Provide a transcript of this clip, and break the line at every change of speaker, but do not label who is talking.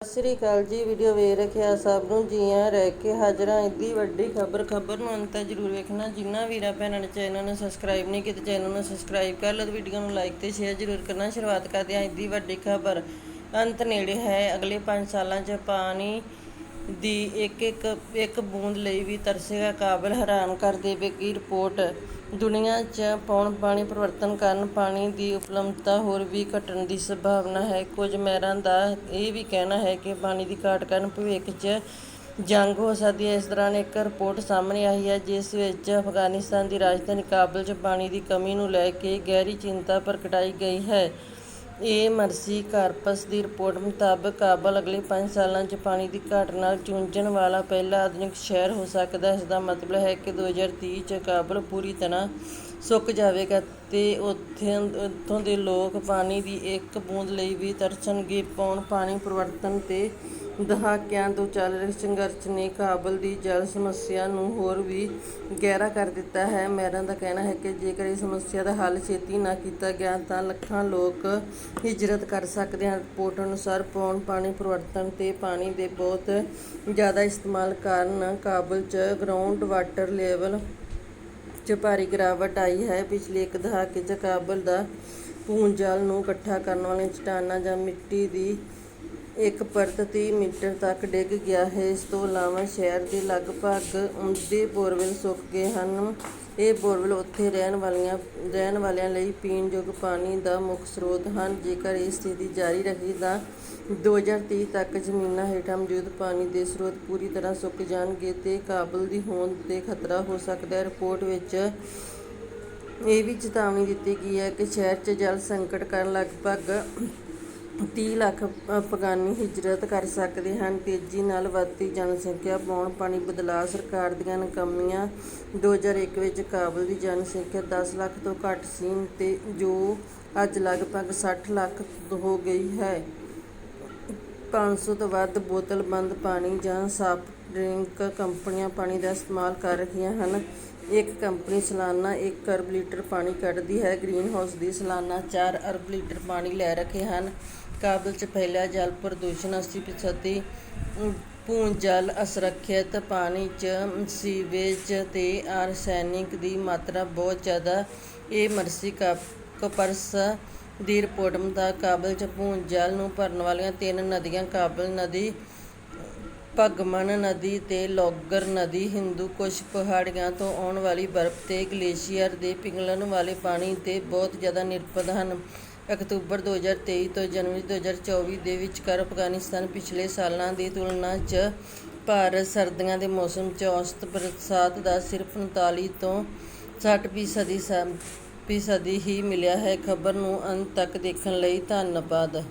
ਸਤਿ ਸ੍ਰੀ ਅਕਾਲ ਜੀ ਵੀਡੀਓ ਵੇਖ ਰੱਖਿਆ ਸਭ ਨੂੰ, ਜੀਆਂ ਰਹਿ ਕੇ ਹਾਜ਼ਰਾਂ ਇੱਡੀ ਵੱਡੀ ਖਬਰ ਖਬਰ ਨੂੰ ਅੰਤ ਤੱਕ ਜ਼ਰੂਰ ਵੇਖਣਾ। ਜਿੰਨਾ ਵੀਰਾਂ, ਭੈਣਾਂ ਨੇ ਚੈਨਲ ਨੂੰ ਸਬਸਕ੍ਰਾਈਬ ਨਹੀਂ ਕੀਤਾ, ਚੈਨਲ ਨੂੰ ਸਬਸਕ੍ਰਾਈਬ ਕਰ ਲਓ ਵੀਡੀਓ ਨੂੰ ਲਾਈਕ ਤੇ ਸ਼ੇਅਰ ਜ਼ਰੂਰ ਕਰਨਾ। ਸ਼ੁਰੂਆਤ ਕਰਦੇ ਹਾਂ ਇੱਡੀ ਵੱਡੀ ਖਬਰ। ਅੰਤ ਨੇੜੇ ਹੈ, ਅਗਲੇ 5 ਸਾਲਾਂ 'ਚ ਪਾਣੀ ਦੀ ਇੱਕ ਇੱਕ ਇੱਕ ਬੂੰਦ ਲਈ ਵੀ ਤਰਸੇਗਾ ਕਾਬਲ, ਹੈਰਾਨ ਕਰ ਦੇਵੇਗੀ ਰਿਪੋਰਟ। ਦੁਨੀਆ 'ਚ ਪੌਣ ਪਾਣੀ ਪਰਿਵਰਤਨ ਕਾਰਨ ਪਾਣੀ ਦੀ ਉਪਲਬਧਤਾ ਹੋਰ ਵੀ ਘਟਣ ਦੀ ਸੰਭਾਵਨਾ ਹੈ। ਕੁਝ ਮਹਿਰਾਂ ਦਾ ਇਹ ਵੀ ਕਹਿਣਾ ਹੈ ਕਿ ਪਾਣੀ ਦੀ ਘਾਟ ਕਾਰਨ ਭਵਿੱਖ 'ਚ ਜੰਗ ਹੋ ਸਕਦੀ ਹੈ। ਇਸ ਦੌਰਾਨ ਇੱਕ ਰਿਪੋਰਟ ਸਾਹਮਣੇ ਆਈ ਹੈ, ਜਿਸ ਵਿੱਚ ਅਫਗਾਨਿਸਤਾਨ ਦੀ ਰਾਜਧਾਨੀ ਕਾਬਲ 'ਚ ਪਾਣੀ ਦੀ ਕਮੀ ਨੂੰ ਲੈ ਕੇ ਗਹਿਰੀ ਚਿੰਤਾ ਪ੍ਰਗਟਾਈ ਗਈ ਹੈ। ਏ ਮਰਸੀ ਕਾਰਪਸ ਦੀ ਰਿਪੋਰਟ ਮੁਤਾਬਕ ਕਾਬਲ ਅਗਲੇ 5 ਸਾਲਾਂ 'ਚ ਪਾਣੀ ਦੀ ਘਾਟ ਨਾਲ ਜੂਝਣ ਵਾਲਾ ਪਹਿਲਾ ਆਧੁਨਿਕ ਸ਼ਹਿਰ ਹੋ ਸਕਦਾ ਹੈ। ਇਸ ਦਾ ਮਤਲਬ ਹੈ ਕਿ 2030 'ਚ ਕਾਬਲ ਪੂਰੀ ਤਰ੍ਹਾਂ ਸੁੱਕ ਜਾਵੇਗਾ ਤੇ ਉੱਥੇ ਉੱਥੋਂ ਦੇ ਲੋਕ ਪਾਣੀ ਦੀ ਇੱਕ ਬੂੰਦ ਲਈ ਵੀ ਤਰਸਣਗੇ। ਪੌਣ ਪਾਣੀ ਪਰਿਵਰਤਨ ਤੇ ਦਹਾਕਿਆਂ ਤੋਂ ਚੱਲ ਰਹੇ ਸੰਘਰਸ਼ ਨੇ ਕਾਬਲ ਦੀ ਜਲ ਸਮੱਸਿਆ ਨੂੰ ਹੋਰ ਵੀ ਗਹਿਰਾ ਕਰ ਦਿੱਤਾ ਹੈ। ਮੈਰਾਂ ਦਾ ਕਹਿਣਾ ਹੈ ਕਿ ਜੇਕਰ ਇਸ ਸਮੱਸਿਆ ਦਾ ਹੱਲ ਛੇਤੀ ਨਾ ਕੀਤਾ ਗਿਆ ਤਾਂ ਲੱਖਾਂ ਲੋਕ ਹਿਜਰਤ ਕਰ ਸਕਦੇ ਹਨ। ਰਿਪੋਰਟ ਅਨੁਸਾਰ ਪੌਣ ਪਾਣੀ ਪਰਿਵਰਤਨ ਤੇ ਪਾਣੀ ਦੇ ਬਹੁਤ ਜ਼ਿਆਦਾ ਇਸਤੇਮਾਲ ਕਾਰਨ ਕਾਬਲ 'ਚ ਗਰਾਊਂਡ ਵਾਟਰ ਲੈਵਲ 'ਚ ਭਾਰੀ ਗਿਰਾਵਟ ਆਈ ਹੈ। ਪਿਛਲੇ ਇੱਕ ਦਹਾਕੇ 'ਚ ਕਾਬਲ ਦਾ ਭੂਜਲ ਨੂੰ ਇਕੱਠਾ ਕਰਨ ਵਾਲੀਆਂ ਚਟਾਨਾਂ ਜਾਂ ਮਿੱਟੀ ਦੀ ਇੱਕ ਪਰਤ 30 ਮੀਟਰ ਤੱਕ ਡਿੱਗ ਗਿਆ ਹੈ। ਇਸ ਤੋਂ ਇਲਾਵਾ ਸ਼ਹਿਰ ਦੇ ਲਗਭਗ ਅੱਧੇ ਬੋਰਵੈਲ ਸੁੱਕ ਗਏ ਹਨ। ਇਹ ਬੋਰਵੈਲ ਉੱਥੇ ਰਹਿਣ ਵਾਲੀਆਂ, ਰਹਿਣ ਵਾਲਿਆਂ ਲਈ ਪੀਣ ਯੋਗ ਪਾਣੀ ਦਾ ਮੁੱਖ ਸਰੋਤ ਹਨ। ਜੇਕਰ ਇਹ ਸਥਿਤੀ ਜਾਰੀ ਰਹੀ ਤਾਂ 2030 ਤੱਕ ਜ਼ਮੀਨਾਂ ਹੇਠਾਂ ਮੌਜੂਦ ਪਾਣੀ ਦੇ ਸਰੋਤ ਪੂਰੀ ਤਰ੍ਹਾਂ ਸੁੱਕ ਜਾਣਗੇ ਤੇ ਕਾਬਲ ਦੀ ਹੋਂਦ ਤੇ ਖਤਰਾ ਹੋ ਸਕਦਾ ਹੈ। ਰਿਪੋਰਟ ਵਿੱਚ ਇਹ ਵੀ ਚੇਤਾਵਨੀ ਦਿੱਤੀ ਗਈ ਹੈ ਕਿ ਸ਼ਹਿਰ 'ਚ ਜਲ ਸੰਕਟ ਕਾਰਨ ਲਗਭਗ ਤੀਹ ਲੱਖ ਅਫਗਾਨੀ ਹਿਜਰਤ ਕਰ ਸਕਦੇ ਹਨ। ਤੇਜ਼ੀ ਨਾਲ ਵੱਧਦੀ ਜਨਸੰਖਿਆ ਪੌਣ ਪਾਣੀ ਬਦਲਾਅ, ਸਰਕਾਰ ਦੀਆਂ ਨਾਕਾਮੀਆਂ। 2001 ਵਿੱਚ ਕਾਬਲ ਦੀ ਜਨਸੰਖਿਆ 10 ਲੱਖ ਤੋਂ ਘੱਟ ਸੀ ਤੇ ਜੋ ਅੱਜ ਲਗਭਗ 60 ਲੱਖ ਹੋ ਗਈ ਹੈ। 500 ਤੋਂ ਵੱਧ ਬੋਤਲਬੰਦ ਪਾਣੀ ਜਾਂ ਸਾਫਟ ਡਰਿੰਕ ਕੰਪਨੀਆਂ ਪਾਣੀ ਦਾ ਇਸਤੇਮਾਲ ਕਰ ਰਹੀਆਂ ਹਨ। ਇੱਕ ਕੰਪਨੀ ਸਾਲਾਨਾ 1 ਅਰਬ ਲੀਟਰ ਪਾਣੀ ਕੱਢਦੀ ਹੈ। ਗ੍ਰੀਨਹਾਊਸ ਦੀ ਸਾਲਾਨਾ 4 ਅਰਬ ਲੀਟਰ ਪਾਣੀ ਲੈ ਰੱਖੇ ਹਨ। ਕਾਬਲ 'ਚ ਫੈਲਿਆ ਜਲ ਪ੍ਰਦੂਸ਼ਣ 80% ਭੂਜਲ ਅਸੁਰੱਖਿਅਤ ਪਾਣੀ 'ਚ ਸੀਵੇਜ ਤੇ ਆਰਸੈਨਿਕ ਦੀ ਮਾਤਰਾ ਬਹੁਤ ਜ਼ਿਆਦਾ। ਇਹ ਮਰਸੀ ਕਪਰਸ ਦੀ ਰਿਪੋਰਟ ਮੁਤਾਬਕ ਕਾਬਲ 'ਚ ਭੂਜਲ ਨੂੰ ਭਰਨ ਵਾਲੀਆਂ ਤਿੰਨ ਨਦੀਆਂ ਕਾਬਲ ਨਦੀ ਭਗਮਨ ਨਦੀ ਤੇ ਲੋਗਰ ਨਦੀ ਹਿੰਦੂ ਕੁਸ਼ ਪਹਾੜੀਆਂ ਤੋਂ ਆਉਣ ਵਾਲੀ ਬਰਫ਼ ਤੇ ਗਲੇਸ਼ੀਅਰ ਦੇ ਪਿਘਲਣ ਵਾਲੇ ਪਾਣੀ ਤੇ ਬਹੁਤ ਜ਼ਿਆਦਾ ਨਿਰਭਰ ਹਨ। ਅਕਤੂਬਰ 2023 ਤੋਂ ਜਨਵਰੀ 2024 ਦੇ ਵਿਚਕਾਰ ਅਫਗਾਨਿਸਤਾਨ ਪਿਛਲੇ ਸਾਲਾਂ ਦੀ ਤੁਲਨਾ 'ਚ ਭਾਰਤ ਸਰਦੀਆਂ ਦੇ ਮੌਸਮ 'ਚ ਔਸਤ ਬਰਸਾਤ ਦਾ ਸਿਰਫ 39 ਤੋਂ ਸੱਠ ਫੀਸਦੀ ਫੀਸਦੀ ਹੀ ਮਿਲਿਆ ਹੈ। ਖਬਰ ਨੂੰ ਅੰਤ ਤੱਕ ਦੇਖਣ ਲਈ ਧੰਨਵਾਦ।